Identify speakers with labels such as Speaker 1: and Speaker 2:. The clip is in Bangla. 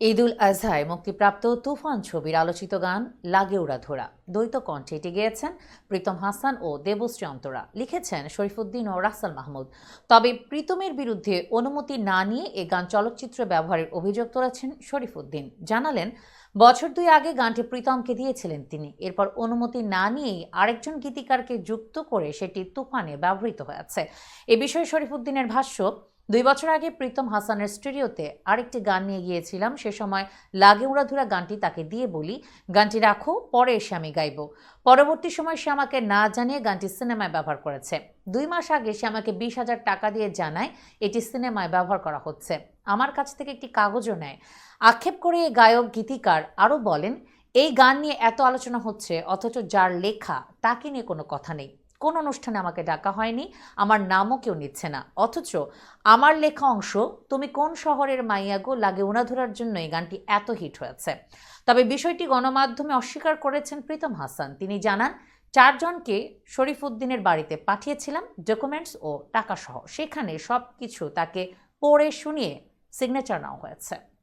Speaker 1: ঈদুল আজহায় মুক্তিপ্রাপ্ত তুফান ছবির আলোচিত গান লাগে উড়া ধরা। দ্বৈত কণ্ঠে এটি গেয়েছেন প্রীতম হাসান ও দেবশ্রী অন্তরা। লিখেছেন শরীফুদ্দিন ও রাসাল মাহমুদ। তবে প্রীতমের বিরুদ্ধে অনুমতি না নিয়ে এ গান চলচ্চিত্রে ব্যবহারের অভিযোগ তুলেছেন শরীফুদ্দিন। জানালেন, বছর দুই আগে গানটি প্রীতমকে দিয়েছিলেন তিনি। এরপর অনুমতি না নিয়েই আরেকজন গীতিকারকে যুক্ত করে সেটি তুফানে ব্যবহৃত হয়েছে। এ বিষয়ে শরীফুদ্দিনের ভাষ্য দুই বছর আগে প্রীতম হাসানের স্টুডিওতে আরেকটি গান নিয়ে গিয়েছিলাম। সে সময় লাগে উড়াধুরা গানটি তাকে দিয়ে বলি, গানটি রাখো, পরে এসে আমি গাইব। পরবর্তী সময় সে আমাকে না জানিয়ে গানটি সিনেমায় ব্যবহার করেছে। দুই মাস আগে সে আমাকে বিশ হাজার টাকা দিয়ে জানায়, এটি সিনেমায় ব্যবহার করা হচ্ছে। আমার কাছ থেকে একটি কাগজও নেয়। আক্ষেপ করে এই গায়ক, গীতিকার আরও বলেন, এই গান নিয়ে এত আলোচনা হচ্ছে, অথচ যার লেখা তাকে নিয়ে কোনো কথা নেই। কোন অনুষ্ঠানে আমাকে ডাকা হয়নি, আমার নামও কেউ নিচ্ছে না। অথচ আমার লেখা অংশ, তুমি কোন শহরের মাইয়াগো লাগে উনাধুরার জন্য এই গানটি এত হিট হয়েছে। তবে বিষয়টি গণমাধ্যমে অস্বীকার করেছেন প্রীতম হাসান। তিনি জানান, চারজনকে শরীফুদ্দিনের বাড়িতে পাঠিয়েছিলাম, ডকুমেন্টস ও টাকা সহ। সেখানে সব কিছু তাকে পড়ে শুনিয়ে সিগনেচার নেওয়া হয়েছে।